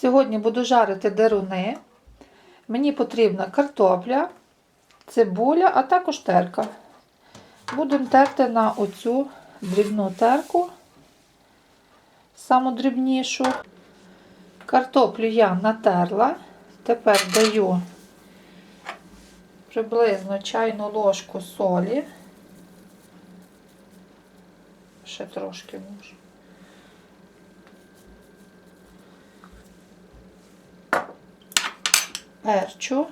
Сьогодні буду жарити деруни. Мені потрібна картопля, цибуля, а також терка. Будемо терти на оцю дрібну терку, саму дрібнішу. Картоплю я натерла. Тепер даю приблизно чайну ложку солі. Ще трошки можу. Перчу.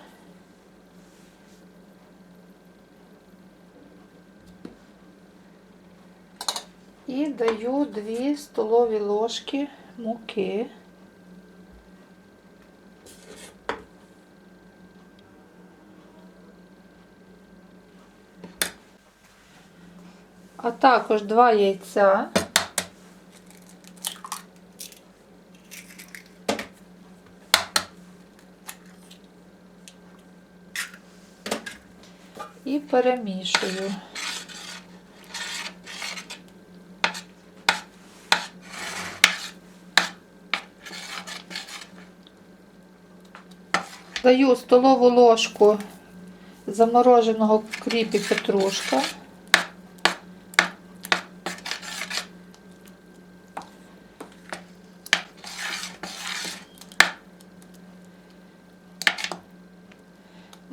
І даю 2 столові ложки муки. А також 2 яйця. І перемішую. Даю столову ложку замороженого кріпі петрушка.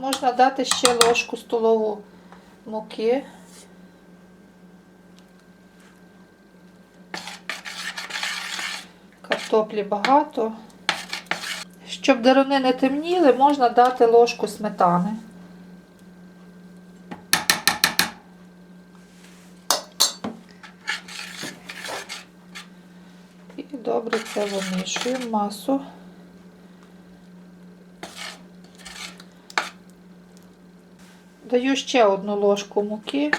Можна дати ще ложку столову муки. Картоплі багато. Щоб деруни не темніли, можна дати ложку сметани. І добре це вимішуємо масу. Даю ще одну ложку муки.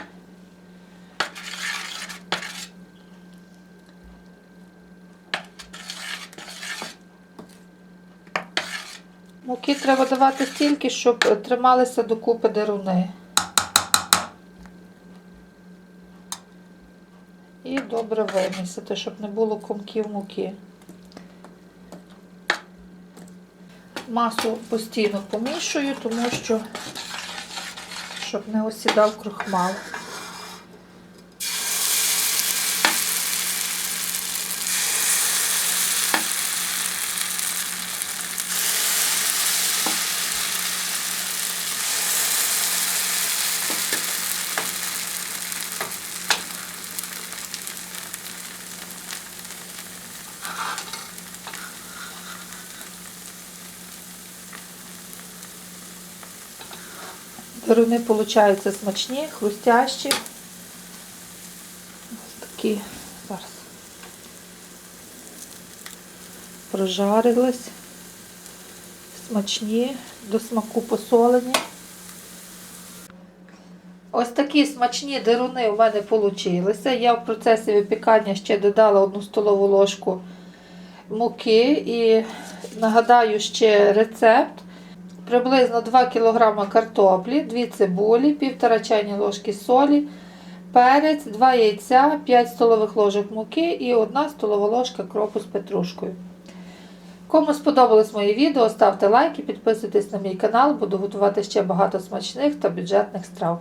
Муки треба давати стільки, щоб трималися докупи деруни. І добре вимісити, щоб не було комків муки. Масу постійно помішую, тому що щоб не осідав крохмал. Деруни получаються смачні, хрустящі. Ось такі зараз прожарились, смачні, до смаку посолені. Ось такі смачні деруни у мене вийшли. Я в процесі випікання ще додала одну столову ложку муки і нагадаю ще рецепт. Приблизно 2 кг картоплі, 2 цибулі, 1,5 чайні ложки солі, перець, 2 яйця, 5 столових ложок муки і 1 столова ложка кропу з петрушкою. Кому сподобалось моє відео, ставте лайки, підписуйтесь на мій канал, буду готувати ще багато смачних та бюджетних страв.